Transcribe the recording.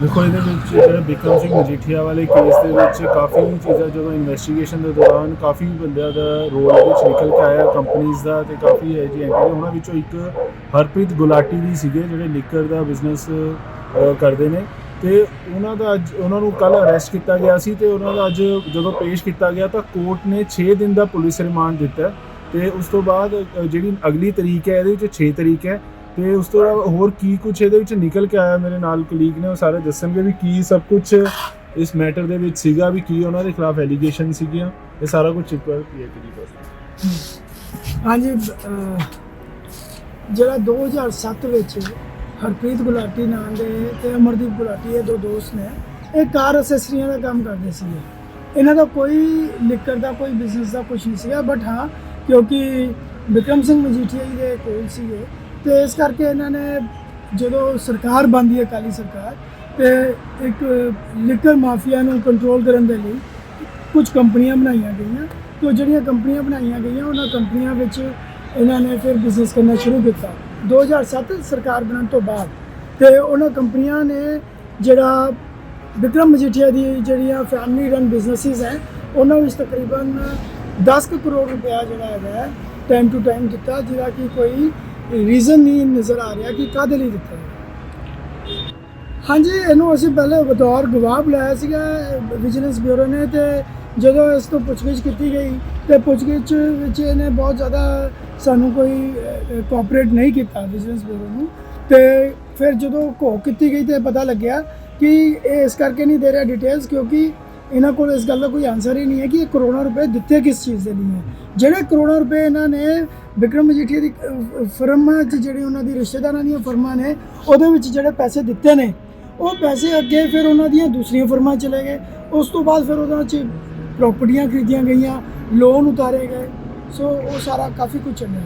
ਦੇਖੋ ਇਹਦੇ ਵਿੱਚ ਜਿਹੜਾ ਬਿਕਰਮ ਸਿੰਘ ਮਜੀਠੀਆ ਵਾਲੇ ਕੇਸ ਦੇ ਵਿੱਚ ਕਾਫੀ ਚੀਜ਼ਾਂ, ਜਦੋਂ ਇਨਵੈਸਟੀਗੇਸ਼ਨ ਦੇ ਦੌਰਾਨ ਕਾਫੀ ਬੰਦਿਆਂ ਦਾ ਰੋਲ ਵਿੱਚ ਨਿਕਲ ਕੇ ਆਇਆ ਕੰਪਨੀਆਂ ਦਾ ਤੇ ਕਾਫੀ ਹੈ ਜੀ ਐਂਟੀਟੀ ਉਹਨਾਂ ਵਿੱਚੋਂ ਇੱਕ ਹਰਪ੍ਰੀਤ ਗੁਲਾਟੀ ਵੀ ਸੀਗੇ, ਜਿਹੜੇ ਲਿਕਰ ਦਾ ਬਿਜ਼ਨਸ ਕਰਦੇ ਨੇ ਤੇ ਉਹਨਾਂ ਦਾ ਅੱਜ, ਉਹਨਾਂ ਨੂੰ ਕੱਲ ਅਰੈਸਟ ਕੀਤਾ ਗਿਆ ਸੀ ਤੇ ਉਹਨਾਂ ਦਾ ਅੱਜ ਜਦੋਂ ਪੇਸ਼ ਕੀਤਾ ਗਿਆ ਤਾਂ ਕੋਰਟ ਨੇ 6 ਦਿਨ ਦਾ ਪੁਲਿਸ ਰਿਮਾਂਡ ਦਿੱਤਾ ਹੈ ਤੇ ਉਸ ਤੋਂ ਬਾਅਦ ਜਿਹੜੀ ਅਗਲੀ ਤਰੀਕ ਹੈ, ਇਹਦੇ ਵਿੱਚ 6 ਤਰੀਕ ਹੈ ਤੇ ਉਸ ਤੋਂ ਇਲਾਵਾ ਹੋਰ ਕੀ ਕੁਝ ਇਹਦੇ ਵਿੱਚ ਨਿਕਲ ਕੇ ਆਇਆ ਮੇਰੇ ਨਾਲ ਕਲੀਗ ਨੇ ਉਹ ਸਾਰੇ ਦੱਸਣਗੇ ਵੀ ਕੀ ਸਭ ਕੁਝ ਇਸ ਮੈਟਰ ਦੇ ਵਿੱਚ ਸੀਗਾ ਵੀ ਕੀ ਉਹਨਾਂ ਦੇ ਖਿਲਾਫ ਐਲੀਗੇਸ਼ਨ ਸੀਗੀਆਂ ਇਹ ਸਾਰਾ ਕੁਝ ਇੱਕ ਵਾਰ ਕਲੀਅਰ ਕਰੀ ਬਸ। ਹਾਂਜੀ ਅਹ, ਜਿਹੜਾ 2007 ਵਿੱਚ ਹਰਪ੍ਰੀਤ ਗੁਲਾਟੀ ਨਾਮ ਦੇ ਤੇ ਅਮਰਦੀਪ ਗੁਲਾਟੀ ਇਹ ਦੋ ਦੋਸਤ ਨੇ ਇਹ ਕਾਰ ਅਸੈਸਰੀਆਂ ਦਾ ਕੰਮ ਕਰਦੇ ਸੀਗੇ। ਇਹਨਾਂ ਦਾ ਕੋਈ ਲਿਕਰ ਦਾ ਕੋਈ ਬਿਜ਼ਨਸ ਦਾ ਕੁਝ ਨਹੀਂ ਸੀਗਾ ਬਟ ਹਾਂ ਕਿਉਂਕਿ ਵਿਕਰਮ ਸਿੰਘ ਮਜੀਠੀਆ ਜੀ ਦੇ ਕੋਲ ਸੀਗੇ ਤੇ ਇਸ ਕਰਕੇ ਇਹਨਾਂ ਨੇ ਜਦੋਂ ਸਰਕਾਰ ਬਣਦੀ ਹੈ ਕਾਲੀ ਸਰਕਾਰ, ਤੇ ਇੱਕ ਲਿਕਰ ਮਾਫੀਆ ਨੂੰ ਕੰਟਰੋਲ ਕਰਨ ਦੇ ਲਈ ਕੁਝ ਕੰਪਨੀਆਂ ਬਣਾਈਆਂ ਗਈਆਂ, ਤੇ ਜਿਹੜੀਆਂ ਕੰਪਨੀਆਂ ਬਣਾਈਆਂ ਗਈਆਂ, ਉਹਨਾਂ ਕੰਪਨੀਆਂ ਵਿੱਚ ਇਹਨਾਂ ਨੇ ਫਿਰ ਬਿਜ਼ਨਸ ਕਰਨਾ ਸ਼ੁਰੂ ਕੀਤਾ। 2007 ਸਰਕਾਰ ਬਣਨ ਤੋਂ ਬਾਅਦ ਤੇ ਉਹਨਾਂ ਕੰਪਨੀਆਂ ਨੇ ਜਿਹੜਾ ਵਿਕਰਮ ਮਜੀਠੀਆ ਦੀ ਜਿਹੜੀਆਂ ਫੈਮਿਲੀ ਰਨ ਬਿਜ਼ਨੈਸਿਸ ਹੈ, ਉਹਨਾਂ ਵਿੱਚ ਤਕਰੀਬਨ 10 ਕੁ ਕਰੋੜ ਰੁਪਇਆ ਜਿਹੜਾ ਹੈਗਾ ਟਾਈਮ ਟੂ ਟਾਈਮ ਦਿੱਤਾ ਜਿਹੜਾ ਕਿ ਕੋਈ ਰੀਜ਼ਨ ਨਹੀਂ ਨਜ਼ਰ ਆ ਰਿਹਾ ਕਿ ਕਾਹਦੇ ਲਈ ਦਿੱਤਾ ਹਾਂਜੀ, ਇਹਨੂੰ ਅਸੀਂ ਪਹਿਲੇ ਬਤੌਰ ਗਵਾਹ ਬੁਲਾਇਆ ਸੀਗਾ ਵਿਜੀਲੈਂਸ ਬਿਊਰੋ ਨੇ ਤੇ ਜਦੋਂ ਇਸ ਤੋਂ ਪੁੱਛਗਿੱਛ ਕੀਤੀ ਗਈ ਤੇ ਪੁੱਛਗਿੱਛ ਵਿੱਚ ਇਹਨੇ ਬਹੁਤ ਜ਼ਿਆਦਾ ਸਾਨੂੰ ਕੋਈ ਕੋਆਪਰੇਟ ਨਹੀਂ ਕੀਤਾ ਵਿਜੀਲੈਂਸ ਬਿਊਰੋ ਨੂੰ। ਤੇ ਫਿਰ ਜਦੋਂ ਘੋ ਕੀਤੀ ਗਈ ਤੇ ਪਤਾ ਲੱਗਿਆ ਕਿ ਇਹ ਇਸ ਕਰਕੇ ਨਹੀਂ ਦੇ ਰਿਹਾ ਡਿਟੇਲਸ ਕਿਉਂਕਿ ਇਹਨਾਂ ਕੋਲ ਇਸ ਗੱਲ ਦਾ ਕੋਈ ਆਨਸਰ ਹੀ ਨਹੀਂ ਹੈ ਕਿ ਇਹ ਕਰੋੜਾਂ ਰੁਪਏ ਦਿੱਤੇ ਕਿਸ ਚੀਜ਼ ਦੇ ਲਈ ਹੈ। ਜਿਹੜੇ ਕਰੋੜਾਂ ਰੁਪਏ ਇਹਨਾਂ ਨੇ ਵਿਕਰਮ ਮਜੀਠੀਆ ਦੀ ਫਰਮਾਂ 'ਚ ਜਿਹੜੇ ਉਹਨਾਂ ਦੀ ਰਿਸ਼ਤੇਦਾਰਾਂ ਦੀਆਂ ਫਰਮਾਂ ਨੇ, ਉਹਦੇ ਵਿੱਚ ਜਿਹੜੇ ਪੈਸੇ ਦਿੱਤੇ ਨੇ, ਉਹ ਪੈਸੇ ਅੱਗੇ ਫਿਰ ਉਹਨਾਂ ਦੀਆਂ ਦੂਸਰੀਆਂ ਫਰਮਾਂ ਚਲੇ ਗਏ। ਉਸ ਤੋਂ ਬਾਅਦ ਫਿਰ ਉਹਨਾਂ 'ਚ ਪ੍ਰਾਪਰਟੀਆਂ ਖਰੀਦੀਆਂ ਗਈਆਂ ਲੋਨ ਉਤਾਰੇ ਗਏ। ਸੋ ਉਹ ਸਾਰਾ ਕਾਫੀ ਕੁਝ ਚੱਲਿਆ।